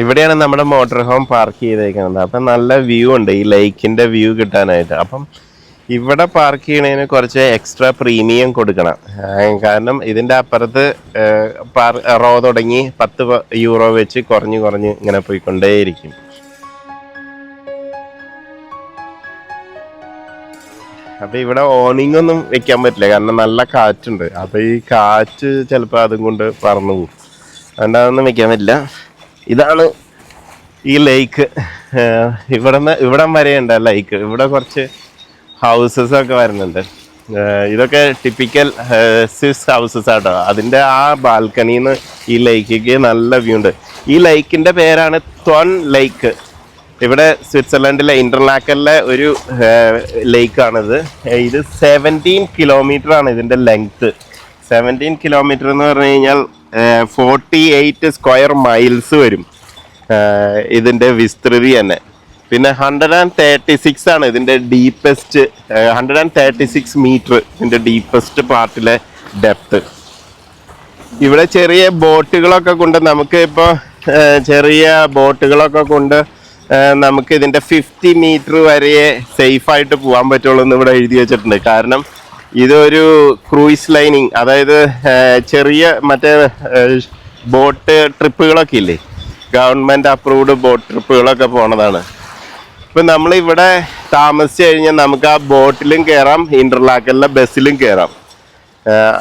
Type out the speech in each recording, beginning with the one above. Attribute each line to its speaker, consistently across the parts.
Speaker 1: ഇവിടെയാണ് നമ്മുടെ motor home park ചെയ്തേക്കുന്നത്. അപ്പം നല്ല വ്യൂ ഉണ്ട്. ഈ ലേക്കിന്റെ വ്യൂ കിട്ടാനായിട്ട്. അപ്പം ഇവിടെ പാർക്ക് ചെയ്യണതിന് കുറച്ച് എക്സ്ട്രാ പ്രീമിയം കൊടുക്കണം. കാരണം ഇതിന്റെ അപ്പുറത്ത് റോ തുടങ്ങി പത്ത് യൂറോ വെച്ച് കുറഞ്ഞു കുറഞ്ഞ് ഇങ്ങനെ പോയിക്കൊണ്ടേയിരിക്കും. അപ്പൊ ഇവിടെ ഓണിംഗ് ഒന്നും വെക്കാൻ പറ്റില്ല. കാരണം നല്ല കാറ്റുണ്ട്. അപ്പൊ ഈ കാറ്റ് ചിലപ്പോൾ അതും കൊണ്ട് പറന്നു പോകും. അതുകൊണ്ട് അതൊന്നും വെക്കാൻ പറ്റില്ല. ഇതാണ് ഈ ലേക്ക് ഇവിടുന്ന് ഇവിടം വരെയുണ്ട് ലേക്ക് ഇവിടെ കുറച്ച് ഹൗസസ് ഒക്കെ വരുന്നുണ്ട്. ഇതൊക്കെ ടിപ്പിക്കൽ സ്വിസ് ഹൗസസ് ആട്ടോ. അതിന്റെ ആ ബാൽക്കണിയിൽ നിന്ന് ഈ ലേക്കിക്ക് നല്ല വ്യൂ ഉണ്ട്. ഈ ലേക്കിന്റെ പേരാണ് ത്വൺ ലേക്ക് ഇവിടെ സ്വിറ്റ്സർലൻഡിലെ ഇന്റർലാക്കലിലെ ഒരു ലേക്കാണിത് ഇത് സെവന്റീൻ കിലോമീറ്റർ ആണ് ഇതിന്റെ ലെങ്ത്ത് സെവന്റീൻ കിലോമീറ്റർ എന്ന് പറഞ്ഞു കഴിഞ്ഞാൽ ഫോർട്ടി എയ്റ്റ് സ്ക്വയർ മൈൽസ് വരും. ഇതിന്റെ വിസ്തൃതി തന്നെ. പിന്നെ ഹൺഡ്രഡ് ആൻഡ് തേർട്ടി സിക്സ് ആണ് ഇതിന്റെ deepest hundred and thirty six metre ഇതിന്റെ ഡീപ്പസ്റ്റ് പാർട്ടിലെ ഡെപ്ത് ഇവിടെ ചെറിയ ബോട്ടുകളൊക്കെ കൊണ്ട് നമുക്ക് ഇപ്പോൾ ചെറിയ ബോട്ടുകളൊക്കെ കൊണ്ട് നമുക്ക് ഇതിന്റെ ഫിഫ്റ്റി മീറ്റർ വരെ സേഫായിട്ട് പോകാൻ പറ്റുള്ളൂ എന്ന് ഇവിടെ എഴുതി വെച്ചിട്ടുണ്ട്. കാരണം ഇതൊരു ക്രൂയിസ് ലൈനിങ്. അതായത് ചെറിയ മറ്റേ ബോട്ട് ട്രിപ്പുകളൊക്കെ ഇല്ലേ? ഗവൺമെന്റ് അപ്രൂവ്ഡ് ബോട്ട് ട്രിപ്പുകളൊക്കെ പോണതാണ്. ഇപ്പം നമ്മൾ ഇവിടെ താമസിച്ചു കഴിഞ്ഞാൽ നമുക്ക് ആ ബോട്ടിലും കയറാം ഇന്റർലാക്കലിലെ ബസ്സിലും കയറാം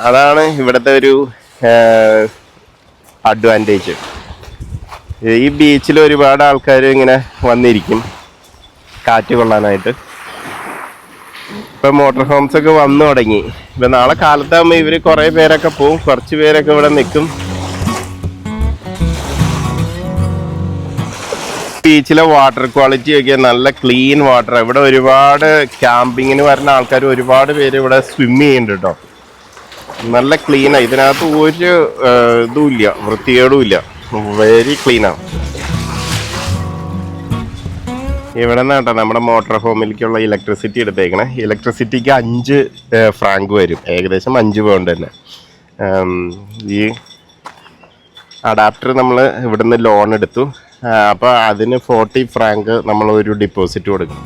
Speaker 1: അതാണ് ഇവിടുത്തെ ഒരു അഡ്വാന്റേജ്. ഈ ബീച്ചിൽ ഒരുപാട് ആൾക്കാർ ഇങ്ങനെ വന്നിരിക്കും. കാറ്റ് കൊള്ളാനായിട്ട്. ഇപ്പൊ മോട്ടർ ഹോംസ് ഒക്കെ വന്നു തുടങ്ങി. ഇപ്പൊ നാളെ കാലത്താകുമ്പോൾ ഇവർ കുറേ പേരൊക്കെ പോവും. കുറച്ച് പേരൊക്കെ ഇവിടെ നിൽക്കും. ബീച്ചിലെ വാട്ടർ ക്വാളിറ്റി ഒക്കെ നല്ല ക്ലീൻ വാട്ടർ ഇവിടെ ഒരുപാട് ക്യാമ്പിങ്ങിന് വരുന്ന ആൾക്കാർ ഒരുപാട് പേര് ഇവിടെ സ്വിം ചെയ്യുന്നുണ്ട് കേട്ടോ നല്ല ക്ലീനാണ് ഇതിനകത്ത് ഒരു ഏഹ്, ഇതും ഇല്ല. വൃത്തികേടും ഇല്ല. വെരി ക്ലീനാണ് ഇവിടെ നിന്നാട്ടോ നമ്മുടെ മോട്ടോർ ഹോമിലേക്കുള്ള ഇലക്ട്രിസിറ്റി എടുത്തേക്കണേ. ഇലക്ട്രിസിറ്റിക്ക് അഞ്ച് ഫ്രാങ്ക് വരും. ഏകദേശം അഞ്ച് പൗണ്ട് തന്നെ. ഈ അഡാപ്റ്റർ നമ്മൾ ഇവിടുന്ന് ലോൺ എടുത്തു. അപ്പോൾ അതിന് ഫോർട്ടി ഫ്രാങ്ക് നമ്മൾ ഒരു ഡിപ്പോസിറ്റ് കൊടുക്കും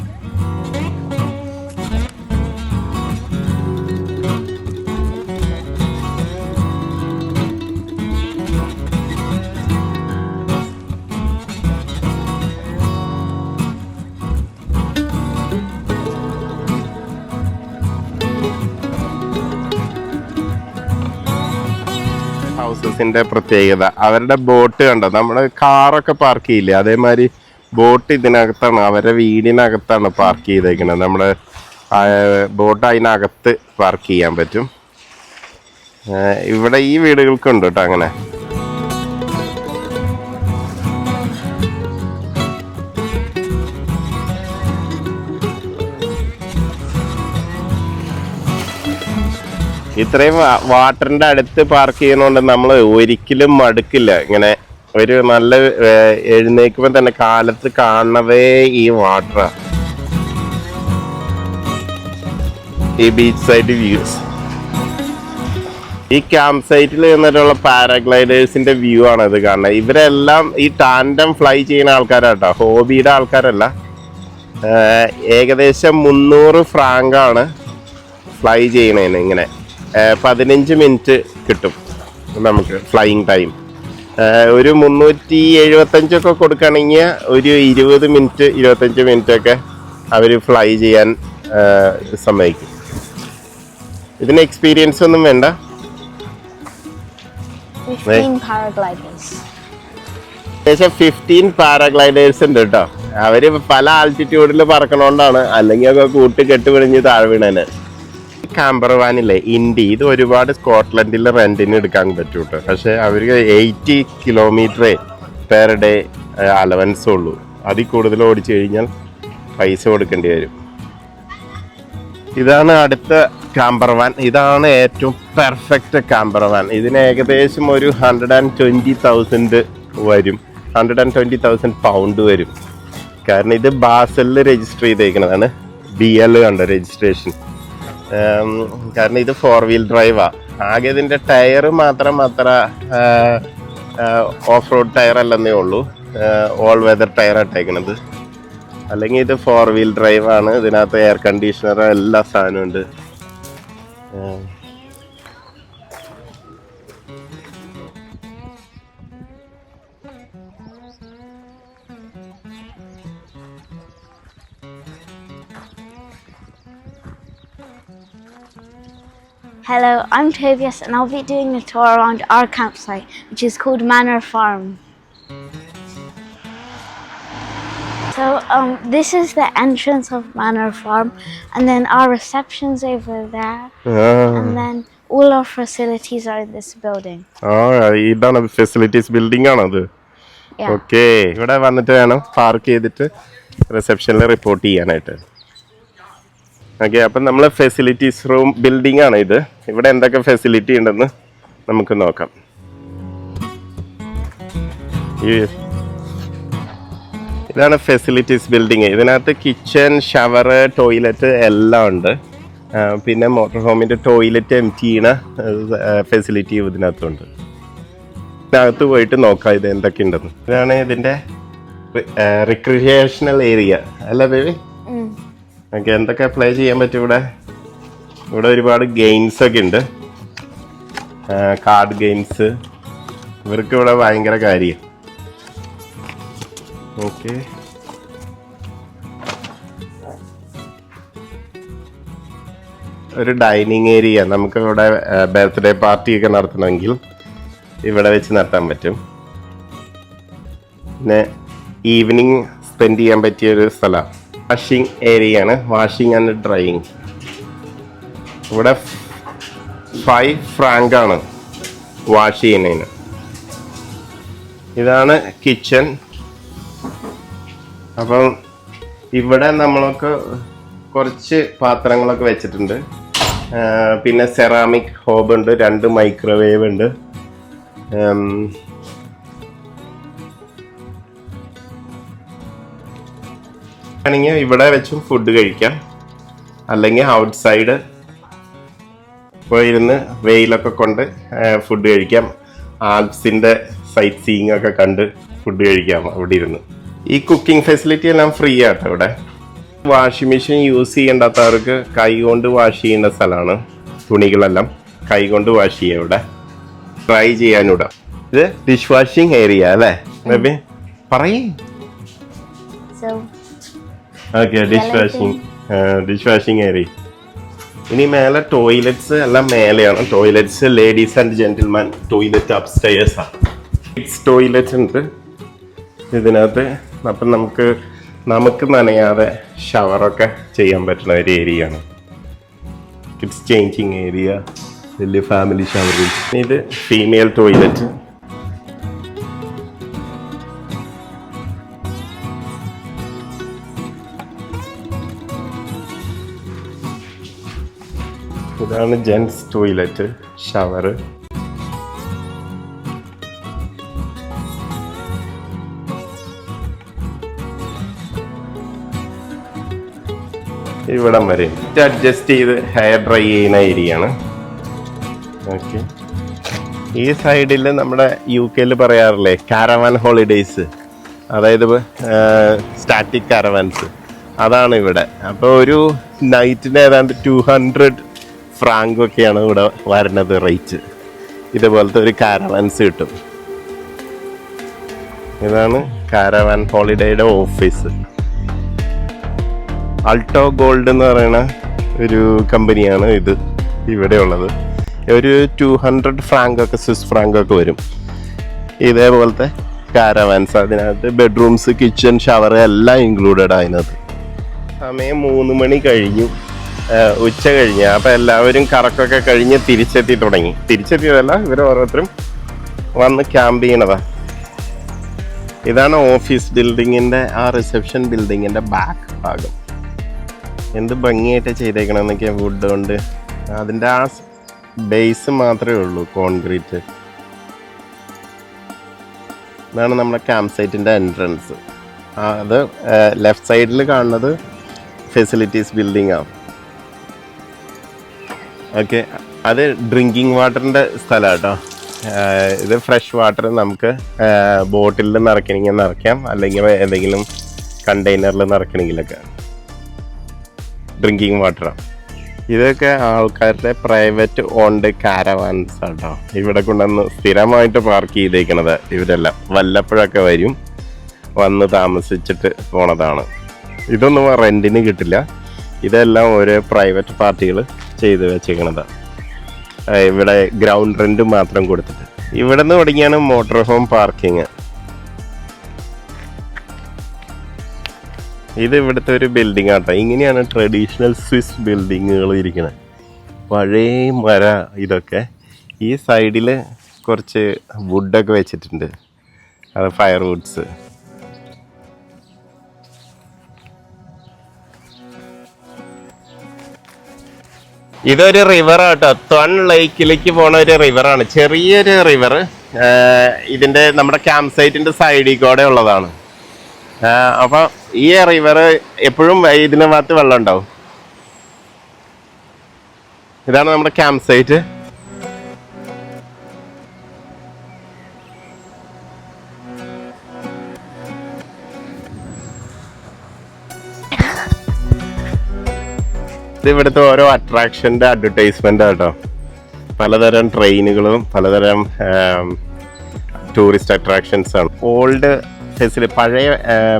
Speaker 1: ഹൗസസിന്റെ പ്രത്യേകത. അവരുടെ ബോട്ട് കണ്ടോ? നമ്മുടെ കാറൊക്കെ പാർക്ക് ചെയ്യില്ലേ? അതേമാതിരി ബോട്ട് ഇതിനകത്താണ് അവരുടെ വീടിനകത്താണ് പാർക്ക് ചെയ്തേക്കുന്നത് നമ്മുടെ ബോട്ട് അതിനകത്ത് പാർക്ക് ചെയ്യാൻ പറ്റും. ഇവിടെ ഈ വീടുകൾക്കുണ്ട് കേട്ടോ അങ്ങനെ. ഇത്രയും വാട്ടറിന്റെ അടുത്ത് പാർക്ക് ചെയ്യുന്നതുകൊണ്ട് നമ്മൾ ഒരിക്കലും മടുക്കില്ല. ഇങ്ങനെ ഒരു നല്ല എഴുന്നേക്കുമ്പോൾ തന്നെ കാലത്ത് കാണുന്നതേ ഈ വാട്ടറാണ് ഈ ബീച്ച് സൈഡ് വ്യൂസ് ഈ ക്യാമ്പ് സൈറ്റിൽ നിന്നിട്ടുള്ള പാരാഗ്ലൈഡേഴ്സിന്റെ വ്യൂ ആണ് ഇത് കാണുന്നത് ഇവരെല്ലാം ഈ ടാൻഡം ഫ്ലൈ ചെയ്യുന്ന ആൾക്കാരാട്ടോ. ഹോബിയുടെ ആൾക്കാരല്ല. ഏകദേശം മുന്നൂറ് ഫ്രാങ്കാണ് ഫ്ലൈ ചെയ്യണേന് ഇങ്ങനെ. പതിനഞ്ച് മിനിറ്റ് കിട്ടും നമുക്ക് ഫ്ലൈയിങ് ടൈം ഒരു മുന്നൂറ്റി എഴുപത്തഞ്ചൊക്കെ കൊടുക്കുകയാണെങ്കിൽ ഒരു ഇരുപത് മിനിറ്റ് ഇരുപത്തഞ്ച് മിനിറ്റൊക്കെ അവർ ഫ്ലൈ ചെയ്യാൻ സമ്മതിക്കും. ഇതിന് എക്സ്പീരിയൻസ് ഒന്നും വേണ്ട.
Speaker 2: 15 paragliders.
Speaker 1: ഏകദേശം ഫിഫ്റ്റീൻ പാരാഗ്ലൈഡേഴ്സ് ഉണ്ട് കേട്ടോ അവർ പല ആൾട്ടിറ്റ്യൂഡിൽ പറക്കണോണ്ടാണ്. അല്ലെങ്കിൽ ഒക്കെ കൂട്ടി കെട്ടുപിടിഞ്ഞ് താഴെ വീണേനെ. കാമ്പർ വാനില്ലേ ഇൻഡി ഇത് ഒരുപാട് സ്കോട്ട്ലൻഡിൽ റെന്റിന് എടുക്കാൻ പറ്റും കേട്ടോ പക്ഷെ അവർക്ക് എയ്റ്റി കിലോമീറ്ററേ പെർ ഡേ അലവൻസ് ഉള്ളൂ. അതിൽ കൂടുതൽ ഓടിച്ചു കഴിഞ്ഞാൽ പൈസ കൊടുക്കേണ്ടി വരും. ഇതാണ് അടുത്ത കാമ്പർ വാൻ ഇതാണ് ഏറ്റവും പെർഫെക്റ്റ് കാമ്പർ വാൻ ഇതിന് ഏകദേശം ഒരു ഹൺഡ്രഡ് ആൻഡ് ട്വന്റി തൗസൻഡ് വരും. Hundred and twenty thousand pound വരും. കാരണം ഇത് ബാസലിൽ രജിസ്റ്റർ ചെയ്തേക്കുന്നതാണ് ബി എൽ കണ്ടോ രജിസ്ട്രേഷൻ കാരണം ഇത് ഫോർ വീൽ ഡ്രൈവാണ് ആകെ ഇതിന്റെ ടയർ മാത്രം അത്ര ഓഫ് റോഡ് ടയർ അല്ലെന്നേ ഉള്ളൂ. ഓൾ വെതർ ടയർ ഇട്ടേക്കണത്. അല്ലെങ്കിൽ ഇത് ഫോർ വീൽ ഡ്രൈവാണ് ഇതിനകത്ത് എയർ കണ്ടീഷണർ എല്ലാ സാധനവും ഉണ്ട്.
Speaker 2: Hello, I'm Tobias and I'll be doing a tour around our campsite, which is called Manor Farm. So, um, this is the entrance of Manor Farm, and then our reception's over there,
Speaker 1: ആ.
Speaker 2: and then all our facilities are in this building.
Speaker 1: ആ ഇതാണ് facilities building ആണോ അത്
Speaker 2: Yeah.
Speaker 1: Okay ഇവിടെ വന്നിട്ട് വേണം park ചെയ്തിട്ട് റിസപ്ഷനിൽ report ചെയ്യാനായിട്ട് ഓക്കെ അപ്പം നമ്മൾ ഫെസിലിറ്റീസ് റൂം ബിൽഡിംഗ് ആണ് ഇത്. ഇവിടെ എന്തൊക്കെ ഫെസിലിറ്റി ഉണ്ടെന്ന് നമുക്ക് നോക്കാം. ഇതാണ് ഫെസിലിറ്റീസ് ബിൽഡിങ് ഇതിനകത്ത് കിച്ചൺ ഷവർ ടോയ്ലറ്റ് എല്ലാം ഉണ്ട്. പിന്നെ മോട്ടോർ ഹോമിന്റെ ടോയ്ലറ്റ് എം ചെയ്യണ ഫെസിലിറ്റി ഇതിനകത്തുണ്ട്. ഇതിനകത്ത് പോയിട്ട് നോക്കാം ഇത് എന്തൊക്കെ ഉണ്ടെന്ന് ഇതാണ് ഇതിന്റെ റിക്രിയേഷണൽ ഏരിയ അല്ല ബേബി? ഓക്കെ എന്തൊക്കെ പ്ലേ ചെയ്യാൻ പറ്റും ഇവിടെ? ഇവിടെ ഒരുപാട് ഗെയിംസ് ഒക്കെ ഉണ്ട്. കാർഡ് ഗെയിംസ് ഇവർക്ക് ഇവിടെ ഭയങ്കര കാര്യം. ഓക്കെ. ഒരു ഡൈനിങ് ഏരിയ നമുക്ക് ഇവിടെ ബർത്ത്ഡേ പാർട്ടി ഒക്കെ നടത്തണമെങ്കിൽ ഇവിടെ വെച്ച് നടത്താൻ പറ്റും. പിന്നെ ഈവനിങ് സ്പെൻഡ് ചെയ്യാൻ പറ്റിയ ഒരു സ്ഥലം. വാഷിംഗ് ഏരിയ ആണ്. വാഷിംഗ് ആൻഡ് ഡ്രൈയിങ് ഇവിടെ ഫൈവ് ഫ്രാങ്ക് ആണ് വാഷ് ചെയ്യുന്നതിന്. ഇതാണ് കിച്ചൺ അപ്പം ഇവിടെ നമ്മൾക്ക് കുറച്ച് പാത്രങ്ങളൊക്കെ വെച്ചിട്ടുണ്ട്. പിന്നെ സെറാമിക് ഹോബ് ഉണ്ട് രണ്ട് മൈക്രോവേവ് ഉണ്ട്. ഉം, ആണെങ്കിൽ ഇവിടെ വെച്ചും ഫുഡ് കഴിക്കാം. അല്ലെങ്കിൽ ഔട്ട് സൈഡ് പോയിരുന്ന് വെയിലൊക്കെ കൊണ്ട് ഫുഡ് കഴിക്കാം. ആൽപ്സിന്റെ സൈറ്റ് സീയിങ് ഒക്കെ കണ്ട് ഫുഡ് കഴിക്കാം അവിടെ ഇരുന്ന്. ഈ കുക്കിംഗ് ഫെസിലിറ്റി എല്ലാം ഫ്രീ ആട്ടോ ഇവിടെ. വാഷിംഗ് മെഷീൻ യൂസ് ചെയ്യേണ്ടാത്തവർക്ക് കൈ കൊണ്ട് വാഷ് ചെയ്യുന്ന സ്ഥലമാണ് തുണികളെല്ലാം കൈ കൊണ്ട് വാഷ് ചെയ്യാം ഇവിടെ. ട്രൈ ചെയ്യാനിവിടെ ഇത് ഡിഷ് വാഷിംഗ് ഏരിയ അല്ലേ പറയേ. Okay dish washing dish washing area ഇനി മേലെ ടോയ്ലറ്റ്സ് എല്ലാം മേലെയാണ്. Toilets ladies and gentleman toilet upstairs ആണ് കിഡ്സ് ടോയ്ലറ്റ് ഉണ്ട്. ഇതിനകത്ത് അപ്പം നമുക്ക് നമുക്ക് നനയാതെ ഷവറൊക്കെ ചെയ്യാൻ പറ്റുന്ന ഒരു ഏരിയ ആണ്. കിഡ്സ് ചേഞ്ചിങ് ഏരിയ വലിയ ഫാമിലി ഷവർ ഇത് ഫീമെയിൽ ടോയ്ലറ്റ് ഇതാണ് ജെൻസ് ടോയ്ലറ്റ് ഷവർ ഇവിടം വരെ. അഡ്ജസ്റ്റ് ചെയ്ത് ഹെയർ ഡ്രൈ ചെയ്യുന്ന ഏരിയ ആണ്. ഓക്കെ ഈ സൈഡിൽ നമ്മുടെ യു കെയിൽ പറയാറില്ലേ കാരവാൻ ഹോളിഡേയ്സ് അതായത് സ്റ്റാറ്റിക് കാരവാൻസ് അതാണ് ഇവിടെ. അപ്പോൾ ഒരു നൈറ്റിന് ഏതാണ്ട് ടു ഹൺഡ്രഡ് ഫ്രാങ്ക് ഒക്കെയാണ് ഇവിടെ വരുന്നത് റേറ്റ്. ഇതുപോലത്തെ ഒരു കാരവാൻസ് കിട്ടും. ഇതാണ് കാരവാൻ ഹോളിഡേയുടെ ഓഫീസ് അൾട്ടോ ഗോൾഡ് എന്ന് പറയുന്ന ഒരു കമ്പനിയാണ് ഇത്. ഇവിടെ ഉള്ളത് ഒരു ടു ഹൺഡ്രഡ് ഫ്രാങ്ക് ഒക്കെ സ്വിസ് ഫ്രാങ്ക് ഒക്കെ വരും. ഇതേപോലത്തെ കാരവാൻസ് അതിനകത്ത് ബെഡ്റൂംസ് കിച്ചൺ ഷവർ എല്ലാം ഇൻക്ലൂഡഡ് അതിനകത്ത്. സമയം മൂന്ന് മണി കഴിഞ്ഞു. ഉച്ച കഴിഞ്ഞ്. അപ്പം എല്ലാവരും കറക്കൊക്കെ കഴിഞ്ഞ് തിരിച്ചെത്തി തുടങ്ങി. തിരിച്ചെത്തിയതല്ല ഇവർ ഓരോരുത്തരും വന്ന് ക്യാമ്പ് ചെയ്യണതാ. ഇതാണ് ഓഫീസ് ബിൽഡിങ്ങിന്റെ ആ റിസപ്ഷൻ ബിൽഡിങ്ങിന്റെ ബാക്ക് ഭാഗം. എന്ത് ഭംഗിയായിട്ട് ചെയ്തേക്കണമെന്നൊക്കെ വുഡ് കൊണ്ട്. അതിന്റെ ആ ബേസ് മാത്രമേ ഉള്ളൂ കോൺക്രീറ്റ് ഇതാണ് നമ്മുടെ ക്യാമ്പ് സൈറ്റിന്റെ എൻട്രൻസ് അത് ലെഫ്റ്റ് സൈഡിൽ കാണുന്നത് ഫെസിലിറ്റീസ് ബിൽഡിംഗ് ആണ് ഓക്കെ. അത് ഡ്രിങ്കിങ് വാട്ടറിന്റെ സ്ഥലമാണ് കേട്ടോ ഇത് ഫ്രഷ് വാട്ടർ നമുക്ക് ബോട്ടിലിൽ നിറയ്ക്കണമെങ്കിൽ നിറയ്ക്കാം. അല്ലെങ്കിൽ എന്തെങ്കിലും കണ്ടെയ്നറിൽ നിറയ്ക്കണമെങ്കിലൊക്കെ. ഡ്രിങ്കിങ് വാട്ടറാണ് ഇതൊക്കെ ആൾക്കാരുടെ പ്രൈവറ്റ് ഓൺഡ് കാരവാൻസ് ആട്ടോ ഇവിടെ കൊണ്ടുവന്ന് സ്ഥിരമായിട്ട് പാർക്ക് ചെയ്തേക്കണത് ഇവരെല്ലാം. വല്ലപ്പോഴൊക്കെ വരും. വന്ന് താമസിച്ചിട്ട് പോണതാണ്. ഇതൊന്നും റെന്റിന് കിട്ടില്ല. ഇതെല്ലാം ഒരു പ്രൈവറ്റ് പാർട്ടികൾ ചെയ്ത് വെച്ചേക്കണതാണ് ഇവിടെ ഗ്രൗണ്ട് റെന്റ് മാത്രം കൊടുത്തിട്ട്. ഇവിടെ നിന്ന് തുടങ്ങിയാണ് മോട്ടോർ ഹോം പാർക്കിങ് ഇത് ഇവിടുത്തെ ഒരു ബിൽഡിംഗ് ആട്ടോ. ഇങ്ങനെയാണ് ട്രഡീഷണൽ സ്വിസ് ബിൽഡിങ്ങുകൾ ഇരിക്കുന്നത് പഴയ മര ഇതൊക്കെ. ഈ സൈഡിൽ കുറച്ച് വുഡൊക്കെ വെച്ചിട്ടുണ്ട്. അത് ഫയർ വുഡ്സ് ഇതൊരു റിവർ ആട്ടോ. ത്വൺ ലേക്കിലേക്ക് പോണ ഒരു റിവറാണ് ചെറിയൊരു റിവർ ഇതിന്റെ നമ്മുടെ ക്യാമ്പ് സൈറ്റിന്റെ സൈഡിൽ കൂടെ ഉള്ളതാണ്. അപ്പൊ ഈ റിവർ എപ്പോഴും ഇതിനകത്ത് വെള്ളം ഉണ്ടാവും. ഇതാണ് നമ്മുടെ ക്യാമ്പ് സൈറ്റ് ഇത് ഇവിടുത്തെ ഓരോ അട്രാക്ഷന്റെ അഡ്വർടൈസ്മെന്റ് കേട്ടോ. പലതരം ട്രെയിനുകളും പലതരം ടൂറിസ്റ്റ് അട്രാക്ഷൻസ് ആണ്. ഓൾഡ് ഫെസിലി പഴയ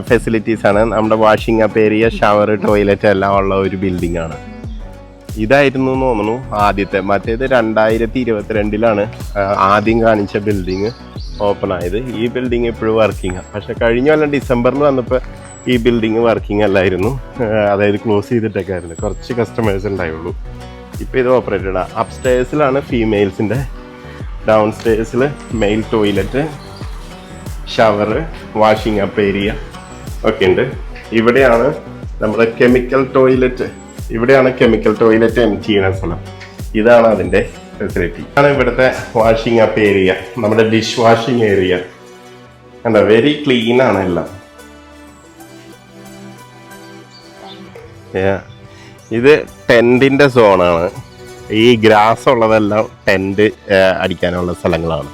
Speaker 1: ഫെസിലിറ്റീസ് ആണ്. നമ്മുടെ washing up area shower toilet എല്ലാം ഉള്ള ഒരു ബിൽഡിംഗ് ആണ്. ഇതായിരുന്നു എന്ന് തോന്നുന്നു ആദ്യത്തെ. മറ്റേത് രണ്ടായിരത്തി ഇരുപത്തിരണ്ടിലാണ് ആദ്യം കാണിച്ച ബിൽഡിങ് ഓപ്പൺ ആയത്. ഈ ബിൽഡിംഗ് ഇപ്പോഴും വർക്കിംഗ് പക്ഷെ കഴിഞ്ഞ കൊല്ലം ഡിസംബറിൽ വന്നപ്പോൾ ഈ ബിൽഡിംഗ് വർക്കിംഗ് അല്ലായിരുന്നു. അതായത് ക്ലോസ് ചെയ്തിട്ടൊക്കെ ആയിരുന്നു കുറച്ച് കസ്റ്റമേഴ്സ് ഉണ്ടായുള്ളൂ. ഇപ്പോൾ ഇത് ഓപ്പറേറ്റഡ് ആണ് അപ്സ്റ്റേഴ്സിലാണ് ഫീമെയിൽസിന്റെ ഡൗൺ സ്റ്റേഴ്സിൽ male toilet shower washing up area ഒക്കെ ഉണ്ട്. ഇവിടെയാണ് നമ്മുടെ കെമിക്കൽ ടോയ്ലറ്റ് ഇവിടെയാണ് കെമിക്കൽ ടോയ്ലറ്റ് എം ചെയ്യുന്ന സ്ഥലം. ഇതാണ് അതിന്റെ ഫെസിലിറ്റി ആണ് ഇവിടുത്തെ വാഷിംഗ് അപ്പ് ഏരിയ നമ്മുടെ ഡിഷ് വാഷിംഗ് ഏരിയ കണ്ടോ വെരി ക്ലീൻ ആണ് എല്ലാം. ഇത് ടെന്റിന്റെ സോണാണ് ഈ ഗ്രാസ് ഉള്ളതെല്ലാം ടെന്റ് അടിക്കാനുള്ള സ്ഥലങ്ങളാണ്.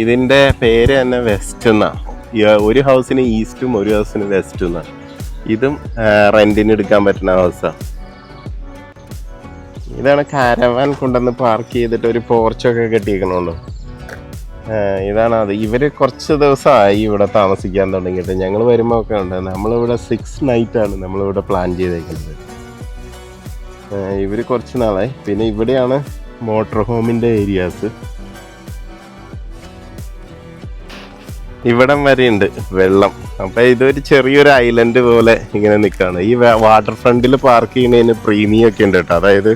Speaker 1: ഇതിന്റെ പേര് തന്നെ വെസ്റ്റ് എന്നാണ് ഒരു ഹൗസിന് ഈസ്റ്റും ഒരു ഹൗസിന് വെസ്റ്റും എന്നാ ഇതും റെന്റിന് എടുക്കാൻ പറ്റുന്ന ഹൗസാണ് ഇതാണ് കാരവാൻ കൊണ്ടുവന്ന് പാർക്ക് ചെയ്തിട്ട് ഒരു പോർച്ചൊക്കെ കെട്ടിയിരിക്കണുള്ളൂ ഇതാണ് അത്. ഇവർ കുറച്ച് ദിവസമായി ഇവിടെ താമസിക്കാൻ തുടങ്ങിയിട്ട്. ഞങ്ങൾ വരുമ്പോൾ ഒക്കെ ഉണ്ട്. നമ്മളിവിടെ സിക്സ് നൈറ്റ് ആണ് നമ്മളിവിടെ പ്ലാൻ ചെയ്തേക്കുന്നത്. ഇവർ കുറച്ച് നാളായി. പിന്നെ ഇവിടെയാണ് മോട്ടോർ ഹോമിന്റെ ഏരിയാസ് ഇവിടം ഉണ്ട് വെള്ളം. അപ്പൊ ഇതൊരു ചെറിയൊരു ഐലൻഡ് പോലെ ഇങ്ങനെ നിൽക്കുകയാണ് ഈ വാട്ടർ ഫ്രണ്ടിൽ പാർക്ക് ചെയ്യുന്നതിന് പ്രീമിയം ഒക്കെ ഉണ്ട് കേട്ടോ. അതായത്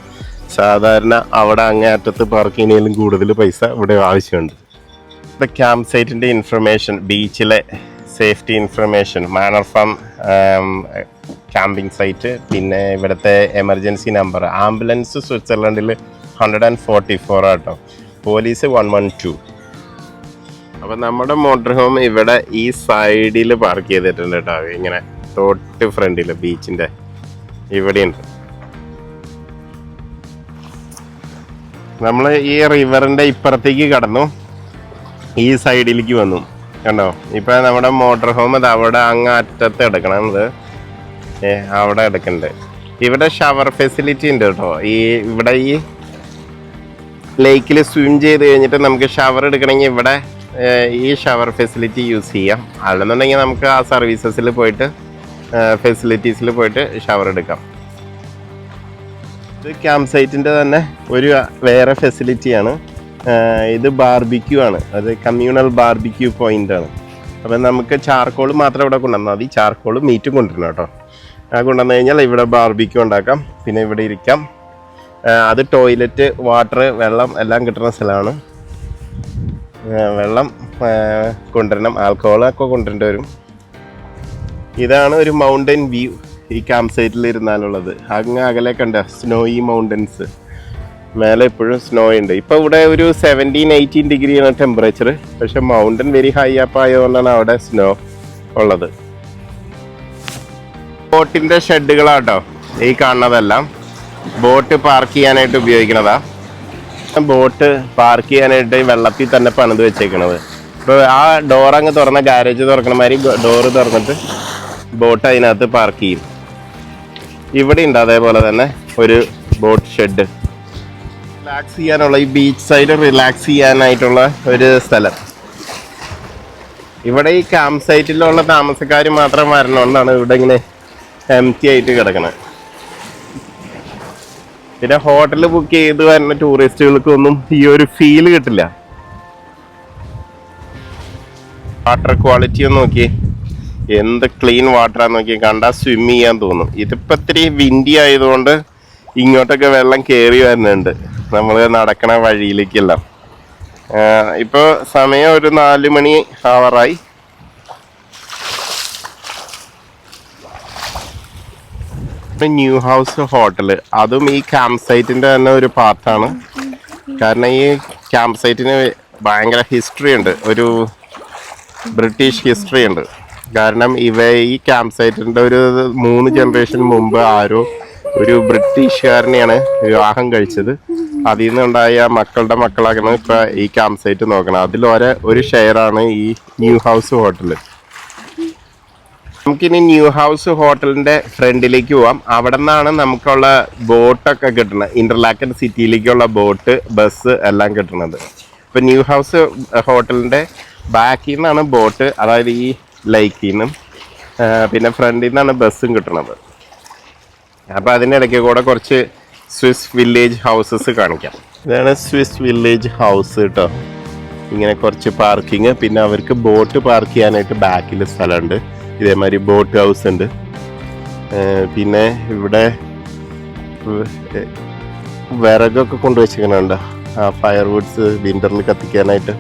Speaker 1: സാധാരണ അവിടെ അങ്ങേയറ്റത്ത് പാർക്ക് ചെയ്യുന്നതിലും കൂടുതൽ പൈസ ഇവിടെ ആവശ്യമുണ്ട്. ഇപ്പം ക്യാമ്പ് സൈറ്റിന്റെ ഇൻഫർമേഷൻ ബീച്ചിലെ safety information manor farm camping site പിന്നെ ഇവിടുത്തെ എമർജൻസി നമ്പർ ആംബുലൻസ് സ്വിറ്റ്സർലൻഡിൽ ഹൺഡ്രഡ് ആൻഡ് ഫോർട്ടി ഫോർ ആട്ടോ പോലീസ് വൺ വൺ ടു അപ്പൊ നമ്മുടെ മോട്ടോർ ഹോം ഇവിടെ ഈ സൈഡിൽ പാർക്ക് ചെയ്തിട്ടുണ്ട് കേട്ടോ ഇങ്ങനെ തൊട്ട് ഫ്രണ്ടിൽ ബീച്ചിന്റെ ഇവിടെയുണ്ട്. നമ്മൾ ഈ റിവറിന്റെ ഇപ്പുറത്തേക്ക് കടന്നു. ഈ സൈഡിലേക്ക് വന്നു. കണ്ടോ? ഇപ്പൊ നമ്മുടെ മോട്ടോർ ഹോം അത് അവിടെ അങ്ങ് അറ്റത്ത് എടുക്കണത്. ഏ അവിടെ എടുക്കണ്ട്. ഇവിടെ ഷവർ ഫെസിലിറ്റി ഉണ്ട് കേട്ടോ ഈ ഇവിടെ ഈ ലേക്കിൽ സ്വിം ചെയ്ത് കഴിഞ്ഞിട്ട് നമുക്ക് ഷവർ എടുക്കണമെങ്കിൽ ഇവിടെ ഈ ഷവർ ഫെസിലിറ്റി യൂസ് ചെയ്യാം. അല്ലെന്നുണ്ടെങ്കിൽ നമുക്ക് ആ സർവീസസിൽ പോയിട്ട് ഫെസിലിറ്റീസിൽ പോയിട്ട് ഷവർ എടുക്കാം. ഇത് ക്യാമ്പ് സൈറ്റിന്റെ തന്നെ ഒരു വേറെ ഫെസിലിറ്റിയാണ്. ഇത് ബാർബിക്യൂ ആണ്. അത് കമ്മ്യൂണൽ ബാർബിക്യൂ പോയിന്റ് ആണ്. അപ്പം നമുക്ക് ചാർക്കോൾ മാത്രം ഇവിടെ കൊണ്ടുവന്നാൽ മതി. ചാർക്കോൾ മീറ്റും കൊണ്ടുവരണം കേട്ടോ. ആ കൊണ്ടുവന്നു കഴിഞ്ഞാൽ ഇവിടെ ബാർബിക്യൂ ഉണ്ടാക്കാം. പിന്നെ ഇവിടെ ഇരിക്കാം. അത് ടോയ്ലറ്റ് വാട്ടർ വെള്ളം എല്ലാം കിട്ടുന്ന സ്ഥലമാണ്. വെള്ളം കൊണ്ടുവരണം. ആൽക്കഹോളൊക്കെ കൊണ്ടുവരേണ്ടി വരും. ഇതാണ് ഒരു മൗണ്ടൻ വ്യൂ ഈ ക്യാമ്പ് സൈറ്റിൽ ഇരുന്നാലുള്ളത്. അങ്ങ് അകലെ കണ്ട സ്നോയി മൗണ്ടൻസ് മേലെ ഇപ്പോഴും സ്നോ ഉണ്ട്. ഇപ്പം ഇവിടെ ഒരു സെവന്റീൻ എയ്റ്റീൻ ഡിഗ്രിയാണ് ടെമ്പറേച്ചർ പക്ഷെ മൗണ്ടൻ വെരി ഹൈ അപ്പ് ആയതുകൊണ്ടാണ് അവിടെ സ്നോ ഉള്ളത്. ബോട്ടിന്റെ ഷെഡുകളാട്ടോ ഈ കാണുന്നതെല്ലാം. ബോട്ട് പാർക്ക് ചെയ്യാനായിട്ട് ഉപയോഗിക്കണതാ ബോട്ട് പാർക്ക് ചെയ്യാനായിട്ട് വെള്ളത്തിൽ തന്നെ പണിത് വെച്ചേക്കണത്. ഇപ്പോൾ ആ ഡോർ അങ്ങ് തുറന്ന ഗാരേജ് തുറക്കണ മാതിരി ഡോറ് തുറന്നിട്ട് ബോട്ട് അതിനകത്ത് പാർക്ക് ചെയ്യും. ഇവിടെ ഉണ്ട് അതേപോലെ തന്നെ ഒരു ബോട്ട് ഷെഡ് റിലാക്സ് ചെയ്യാനുള്ള ഈ ബീച്ച് സൈഡ് റിലാക്സ് ചെയ്യാനായിട്ടുള്ള ഒരു സ്ഥലം. ഇവിടെ ഈ ക്യാമ്പ് സൈറ്റിലുള്ള താമസക്കാർ മാത്രം വരണോണ്ടാണ് ഇവിടെ ഇങ്ങനെ എം ആയിട്ട് കിടക്കണത് പിന്നെ ഹോട്ടൽ ബുക്ക് ചെയ്ത് വരുന്ന ടൂറിസ്റ്റുകൾക്ക് ഒന്നും ഈ ഒരു ഫീൽ കിട്ടില്ല. വാട്ടർ ക്വാളിറ്റി ഒന്ന് നോക്കി എന്ത് ക്ലീൻ വാട്ടറാന്ന് നോക്കി കണ്ടാൽ സ്വിം ചെയ്യാൻ തോന്നും. ഇതിപ്പോ ഇത്തിരി വിൻഡി ആയതുകൊണ്ട് ഇങ്ങോട്ടൊക്കെ വെള്ളം കയറി വരുന്നുണ്ട്. നമ്മൾ നടക്കണ വഴിയിലേക്കെല്ലാം. ഇപ്പോൾ ഇപ്പൊ സമയം ഒരു നാല് മണി ആവറായി ന്യൂ ഹൗസ് ഹോട്ടൽ അതും ഈ ക്യാമ്പ് സൈറ്റിന്റെ തന്നെ ഒരു പാർട്ടാണ് കാരണം ഈ ക്യാമ്പ് സൈറ്റിന് ഭയങ്കര ഹിസ്റ്ററി ഉണ്ട്. ഒരു ബ്രിട്ടീഷ് ഹിസ്റ്ററി ഉണ്ട്. കാരണം ഇവ ഈ ക്യാമ്പ് സൈറ്റിന്റെ ഒരു മൂന്ന് ജനറേഷൻ മുമ്പ് ആരോ ഒരു ബ്രിട്ടീഷുകാരനെയാണ് വിവാഹം കഴിച്ചത്. അതിൽ നിന്നുണ്ടായ മക്കളുടെ മക്കളാണ് ഇപ്പൊ ഈ ക്യാമ്പ് സൈറ്റ് നോക്കണം അതിൽ ഒരു ഷെയറാണ് ഈ ന്യൂ ഹൗസ് ഹോട്ടൽ നമുക്കിനി ന്യൂ ഹൗസ് ഹോട്ടലിന്റെ ഫ്രണ്ടിലേക്ക് പോവാം. അവിടെ നിന്നാണ് നമുക്കുള്ള ബോട്ടൊക്കെ കിട്ടുന്നത് ഇന്റർലാക്കൻ സിറ്റിയിലേക്കുള്ള ബോട്ട് ബസ് എല്ലാം കിട്ടുന്നത് ഇപ്പൊ ന്യൂ ഹൗസ് ഹോട്ടലിന്റെ ബാക്കിൽ നിന്നാണ് ബോട്ട് അതായത് ഈ ലൈക്കിൽ നിന്നും പിന്നെ ഫ്രണ്ടിൽ നിന്നാണ് ബസ്സും കിട്ടുന്നത് അപ്പൊ അതിനിടയ്ക്ക് കൂടെ കുറച്ച് സ്വിസ് വില്ലേജ് ഹൗസസ് കാണിക്കാം. ഇതാണ് സ്വിസ് വില്ലേജ് ഹൗസ് കേട്ടോ ഇങ്ങനെ കുറച്ച് പാർക്കിങ് പിന്നെ അവർക്ക് ബോട്ട് പാർക്ക് ചെയ്യാനായിട്ട് ബാക്കിൽ സ്ഥലമുണ്ട്. ഇതേമാതിരി ബോട്ട് ഹൗസ് ഉണ്ട്. പിന്നെ ഇവിടെ വിറകൊക്കെ കൊണ്ടുവച്ചിരിക്കണുണ്ട് ആ ഫയർ വുഡ്സ് വിന്ററിൽ കത്തിക്കാനായിട്ട്.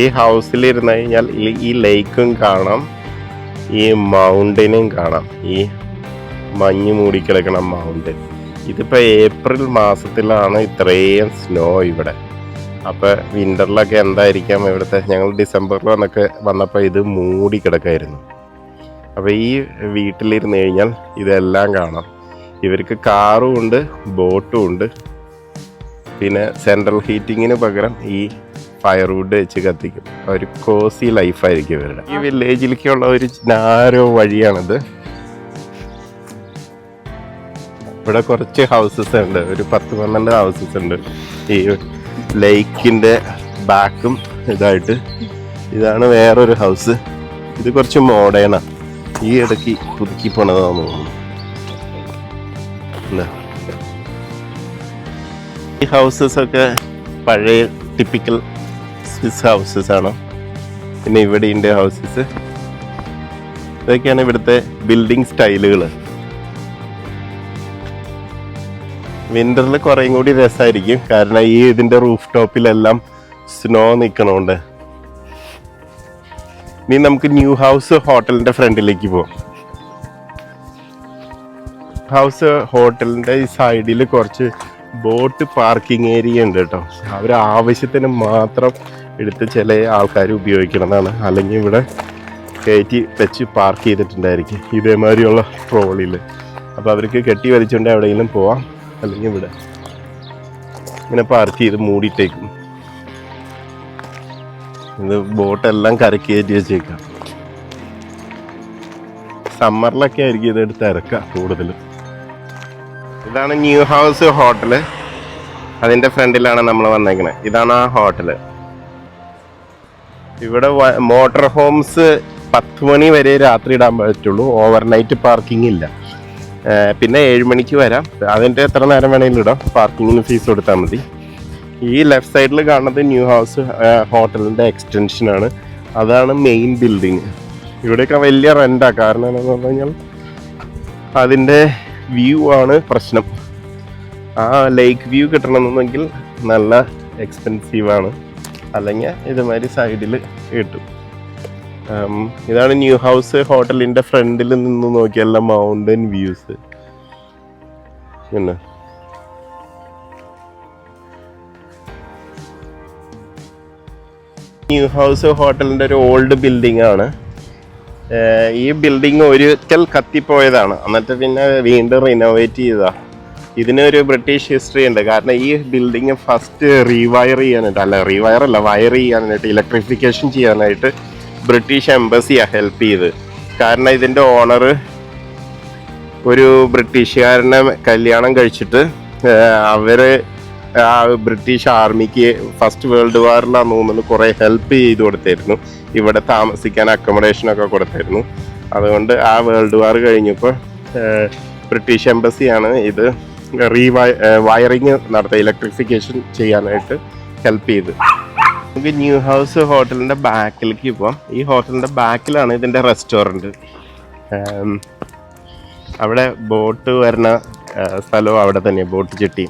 Speaker 1: ഈ ഹൗസിൽ ഇരുന്ന് കഴിഞ്ഞാൽ ഈ ലേക്കും കാണാം. ഈ മൗണ്ടനും കാണാം. ഈ മഞ്ഞ് മൂടിക്കിടക്കണ മൗണ്ടൻ ഇതിപ്പോൾ ഏപ്രിൽ മാസത്തിലാണ് ഇത്രയും സ്നോ ഇവിടെ. അപ്പോൾ വിന്ററിലൊക്കെ എന്തായിരിക്കാം ഇവിടുത്തെ? ഞങ്ങൾ ഡിസംബറിൽ വന്നൊക്കെ വന്നപ്പോൾ ഇത് മൂടി കിടക്കായിരുന്നു അപ്പൊ ഈ വീട്ടിലിരുന്ന് കഴിഞ്ഞാൽ ഇതെല്ലാം കാണാം. ഇവർക്ക് കാറും ഉണ്ട് ബോട്ടും ഉണ്ട്. പിന്നെ സെൻട്രൽ ഹീറ്റിങ്ങിന് പകരം ഈ ഫയർവുഡ് വെച്ച് കത്തിക്കും. ഒരു കോസി ലൈഫായിരിക്കും ഇവരുടെ. ഈ വില്ലേജിലേക്കുള്ള ഒരു നാരോ വഴിയാണിത്. ഇവിടെ കുറച്ച് ഹൗസസ് ഉണ്ട്. ഒരു പത്ത് പന്ത്രണ്ട് ഹൗസസ് ഉണ്ട്. ഈ ലേക്കിന്റെ ബാക്കും ഇതായിട്ട്. ഇതാണ് വേറൊരു ഹൗസ് ഇത് കുറച്ച് മോഡേണാ ഈ ഇടയ്ക്ക് പുതുക്കി പണിതാന്ന് തോന്നുന്നു. ഈ ഹൗസസ് ഒക്കെ പഴയ ടിപ്പിക്കൽ സ്വിസ് ഹൗസസ് ആണ്. പിന്നെ ഇവിടെ ഉണ്ട് ഹൗസസ് ഇതൊക്കെയാണ് ഇവിടുത്തെ ബിൽഡിംഗ് സ്റ്റൈലുകൾ വിന്ററിൽ കുറേയും കൂടി രസമായിരിക്കും കാരണം ഈ ഇതിന്റെ റൂഫ് ടോപ്പിലെല്ലാം സ്നോ നിൽക്കണോണ്ട് ഇനി നമുക്ക് ന്യൂ ഹൗസ് ഹോട്ടലിന്റെ ഫ്രണ്ടിലേക്ക് പോവാം. ഹൗസ് ഹോട്ടലിന്റെ ഈ സൈഡിൽ കുറച്ച് ബോട്ട് പാർക്കിംഗ് ഏരിയ ഉണ്ട് കേട്ടോ. അവർ ആവശ്യത്തിന് മാത്രം എടുത്ത് ചില ആൾക്കാർ ഉപയോഗിക്കണമെന്നാണ് അല്ലെങ്കിൽ ഇവിടെ കയറ്റി വെച്ച് പാർക്ക് ചെയ്തിട്ടുണ്ടായിരിക്കും. ഇതേമാതിരിയുള്ള ട്രോളിൽ അപ്പോൾ അവർക്ക് കെട്ടി വലിച്ചുകൊണ്ട് എവിടെയെങ്കിലും പോവാം. അല്ലെങ്കിൽ ഇവിടെ. ഇങ്ങനെ പാർക്ക് ചെയ്ത് മൂടിയിട്ടേക്കും. ഇത് ബോട്ടെല്ലാം കറക്കി കയറ്റി വെച്ചേക്കാം. സമ്മറിലൊക്കെ ആയിരിക്കും ഇതെടുത്ത് ഇറക്കുക കൂടുതലും. ഇതാണ് ന്യൂ ഹൗസ് ഹോട്ടൽ അതിന്റെ ഫ്രണ്ടിലാണ് നമ്മൾ വന്നേക്കണത് ഇതാണ് ആ ഹോട്ടൽ ഇവിടെ മോട്ടർ ഹോംസ് പത്ത് മണി വരെ രാത്രി ഇടാൻ പറ്റുള്ളൂ. ഓവർനൈറ്റ് പാർക്കിംഗ് ഇല്ല. പിന്നെ ഏഴ് മണിക്ക് വരാം. അതിന്റെ എത്ര നേരം വേണമെങ്കിലും ഇടാം. പാർക്കിങ്ങിന് ഫീസ് കൊടുത്താൽ മതി. ഈ ലെഫ്റ്റ് സൈഡിൽ കാണുന്നത് ന്യൂ ഹൗസ് ഹോട്ടലിന്റെ എക്സ്റ്റൻഷൻ ആണ്. അതാണ് മെയിൻ ബിൽഡിങ് ഇവിടെയൊക്കെ വലിയ റെന്റാ കാരണം എന്ന് പറഞ്ഞു കഴിഞ്ഞാൽ അതിന്റെ വ്യൂ ആണ് പ്രശ്നം. ആ ലേക്ക് വ്യൂ കിട്ടണമെന്നുണ്ടെങ്കിൽ നല്ല എക്സ്പെൻസീവ് ആണ്. അല്ലെങ്കിൽ ഇതുമാതിരി സൈഡിൽ കിട്ടും. ഇതാണ് ന്യൂ ഹൗസ് ഹോട്ടലിന്റെ ഫ്രണ്ടിൽ നിന്ന് നോക്കിയല്ല മൗണ്ടൻ വ്യൂസ് പിന്നെ ന്യൂ ഹൗസ് ഹോട്ടലിന്റെ ഒരു ഓൾഡ് ബിൽഡിംഗ് ആണ്. ഈ ബിൽഡിംഗ് ഒരിക്കൽ കത്തിപ്പോയതാണ്. എന്നിട്ട് പിന്നെ വീണ്ടും റിനോവേറ്റ് ചെയ്താ. ഇതിനൊരു ബ്രിട്ടീഷ് ഹിസ്റ്ററി ഉണ്ട്. കാരണം ഈ ബിൽഡിംഗ് ഫസ്റ്റ് റീവയർ ചെയ്യാനായിട്ട് അല്ല റീവയർ അല്ല വയർ ചെയ്യാനായിട്ട് ഇലക്ട്രിഫിക്കേഷൻ ചെയ്യാനായിട്ട് ബ്രിട്ടീഷ് എംബസിയാണ് ഹെൽപ്പ് ചെയ്ത്. കാരണം ഇതിന്റെ ഓണർ ഒരു ബ്രിട്ടീഷുകാരനെ കല്യാണം കഴിച്ചിട്ട് ആ ബ്രിട്ടീഷ് ആർമിക്ക് ഫസ്റ്റ് വേൾഡ് വാറിലാന്ന് തോന്നുന്നു കുറേ ഹെൽപ്പ് ചെയ്ത് കൊടുത്തായിരുന്നു ഇവിടെ താമസിക്കാൻ അക്കോമഡേഷൻ ഒക്കെ കൊടുത്തായിരുന്നു അതുകൊണ്ട് ആ വേൾഡ് വാർ കഴിഞ്ഞപ്പോൾ ബ്രിട്ടീഷ് എംബസിയാണ് ഇത് റീവയ വയറിങ് നടത്തുക ഇലക്ട്രിഫിക്കേഷൻ ചെയ്യാനായിട്ട് ഹെൽപ്പ് ചെയ്ത്. നമുക്ക് ന്യൂ ഹൗസ് ഹോട്ടലിന്റെ ബാക്കിലേക്ക് പോവാം. ഈ ഹോട്ടലിന്റെ ബാക്കിലാണ് ഇതിന്റെ റെസ്റ്റോറന്റ് അവിടെ ബോട്ട് വരുന്ന ആ, സ്ഥലവും അവിടെ തന്നെയാണ് ബോട്ട് ചെട്ടി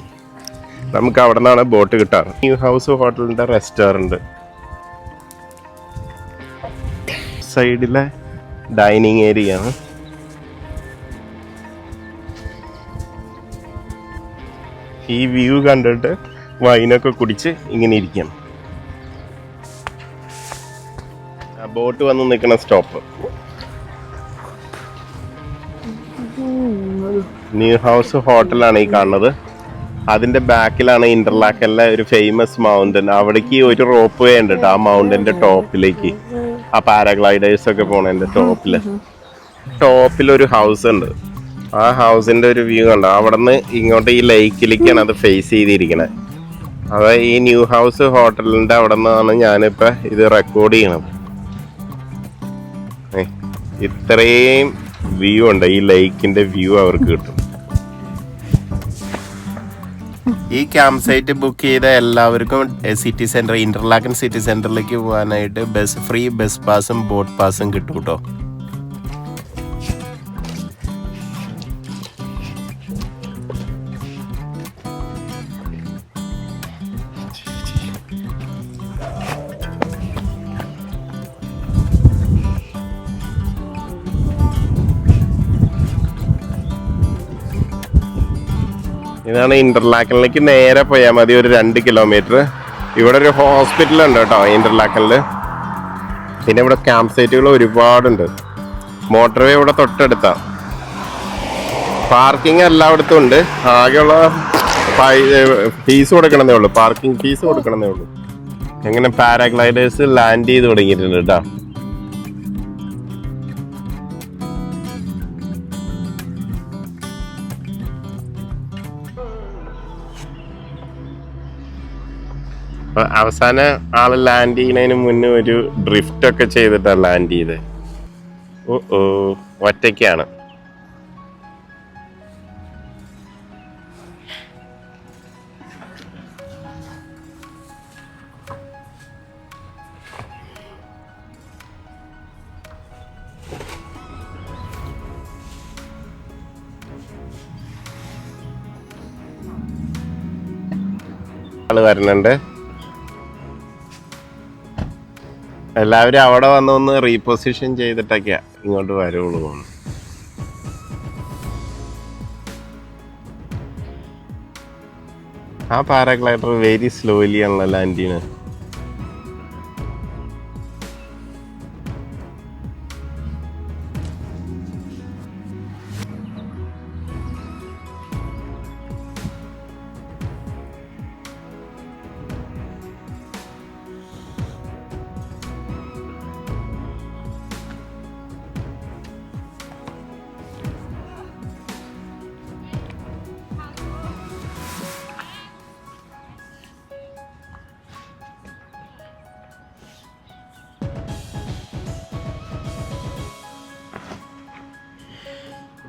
Speaker 1: നമുക്ക് അവിടെ നിന്നാണ് ബോട്ട് കിട്ടാറ്. ന്യൂ ഹൗസ് ഹോട്ടലിന്റെ റെസ്റ്റോറന്റ് സൈഡിലെ ഡൈനിങ് ഏരിയ ഈ വ്യൂ കണ്ടിട്ട് വൈനൊക്കെ കുടിച്ച് ഇങ്ങനെ ഇരിക്കാം. ബോട്ട് വന്ന് നിൽക്കുന്ന സ്റ്റോപ്പ് ന്യൂ ഹൗസ് ഹോട്ടലാണ് ഈ കാണുന്നത്. അതിന്റെ ബാക്കിലാണ് ഇന്റർലാക്കലിലെ ഒരു ഫേമസ് മൗണ്ടൻ അവിടേക്ക് ഒരു റോപ്പ് വേ ഉണ്ട് ആ മൗണ്ടന്റെ ടോപ്പിലേക്ക്. ആ പാരാഗ്ലൈഡേഴ്സ് ഒക്കെ പോണതിന്റെ ടോപ്പിൽ. ടോപ്പിൽ ഒരു ഹൗസ് ഉണ്ട്. ആ ഹൗസിന്റെ ഒരു വ്യൂ ഉണ്ട് അവിടെ നിന്ന് ഇങ്ങോട്ട് ഈ ലേക്കിലേക്കാണ് അത് ഫേസ് ചെയ്തിരിക്കുന്നത് അത് ഈ ന്യൂ ഹൗസ് ഹോട്ടലിന്റെ അവിടെ നിന്നാണ് ഞാനിപ്പോ ഇത് റെക്കോർഡ് ചെയ്യണത്. ഇത്രയും വ്യൂ ഉണ്ട്. ഈ ലേക്കിന്റെ വ്യൂ അവർക്ക് കിട്ടും. ഈ ക്യാമ്പ് സൈറ്റ് ബുക്ക് ചെയ്ത എല്ലാവർക്കും സിറ്റി സെന്റർ ഇന്റർലാക്കൻ സിറ്റി സെന്ററിലേക്ക് പോകാനായിട്ട് ബസ് ഫ്രീ ബസ് പാസും ബോട്ട് പാസും കിട്ടും കേട്ടോ ഇതാണ് ഇന്റർലാക്കലിലേക്ക് നേരെ പോയാൽ മതി ഒരു രണ്ട് കിലോമീറ്റർ ഇവിടെ ഒരു ഹോസ്പിറ്റൽ ഉണ്ട് കേട്ടോ ഇന്റർലാക്കനിൽ പിന്നെ ഇവിടെ ക്യാമ്പ് സൈറ്റുകൾ ഒരുപാടുണ്ട്. മോട്ടോർവേ ഇവിടെ തൊട്ടടുത്താ. പാർക്കിംഗ് എല്ലായിടത്തും ഉണ്ട്. ആകെയുള്ള ഫീസ് കൊടുക്കണമെന്നേ ഉള്ളൂ. പാർക്കിംഗ് ഫീസ് കൊടുക്കണമെന്നേ ഉള്ളൂ. എങ്ങനെ പാരാഗ്ലൈഡേഴ്സ് ലാൻഡ് ചെയ്ത് തുടങ്ങിയിട്ടുണ്ട് കേട്ടോ. അപ്പൊ അവസാന ആൾ ലാൻഡ് ചെയ്യുന്നതിന് മുന്നേ ഒരു ഡ്രിഫ്റ്റ് ഒക്കെ ചെയ്തിട്ടാണ് ലാൻഡ് ചെയ്ത്. ഓ ഓ ഒറ്റയ്ക്കാണ്. ആൾ വരുന്നുണ്ട് എല്ലാവരും അവിടെ വന്ന് ഒന്ന് റീപൊസിഷൻ ചെയ്തിട്ടൊക്കെ ഇങ്ങോട്ട് വരുള്ളൂ. ആ പാരാഗ്ലൈഡർ വെരി സ്ലോലി ആണല്ലോ ലാൻഡ് ചെയ്യുന്നത്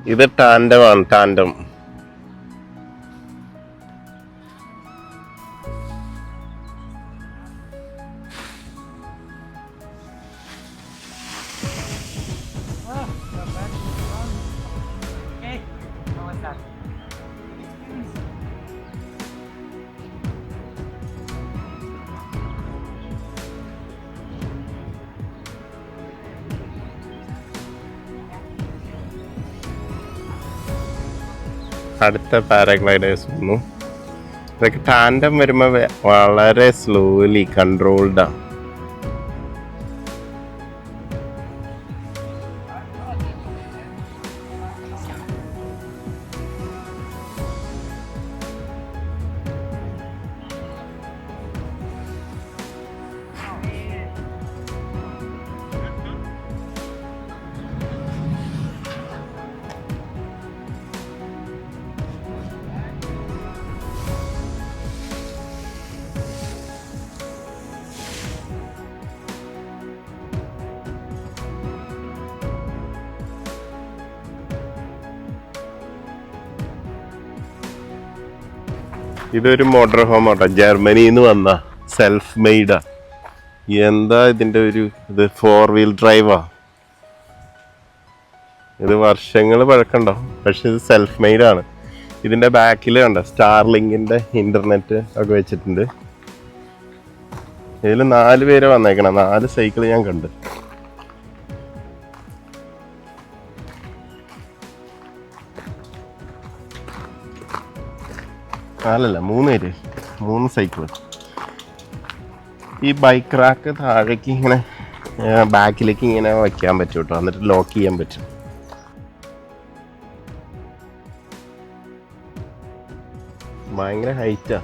Speaker 1: ഇത് ടാൻഡമാണ് ടാൻഡം. അടുത്ത പാരാഗ്ലൈഡേഴ്സ് വന്നു. ഇതൊക്കെ ടാൻഡം വരുമ്പോൾ വളരെ സ്ലോലി കൺട്രോൾഡാണ് ഇതൊരു മോട്ടോർ ഹോം ആട്ടോ. ജർമ്മനിയിൽ നിന്ന് വന്ന സെൽഫ് മെയ്ഡാ എന്താ ഇതിന്റെ ഒരു ഇത്? ഫോർ വീൽ ഡ്രൈവാ ഇത് വർഷങ്ങൾ പഴക്കണ്ടോ? പക്ഷെ ഇത് സെൽഫ് മെയ്ഡാണ് ഇതിന്റെ ബാക്കിൽ കണ്ടോ? സ്റ്റാർലിങ്കിന്റെ ഇന്റർനെറ്റ് ഒക്കെ വെച്ചിട്ടുണ്ട്. ഇതിൽ നാല് പേരെ വന്നേക്കണം. നാല് സൈക്കിൾ ഞാൻ കണ്ട്. നാലല്ല മൂന്ന് പേര്. മൂന്ന് സൈക്കിൾ ഈ ബൈക്ക് റാക്ക് താഴേക്ക് ഇങ്ങനെ ബാക്കിലേക്ക് ഇങ്ങനെ വയ്ക്കാൻ പറ്റും കേട്ടോ. എന്നിട്ട് ലോക്ക് ചെയ്യാൻ പറ്റും. ഭയങ്കര ഹൈറ്റാ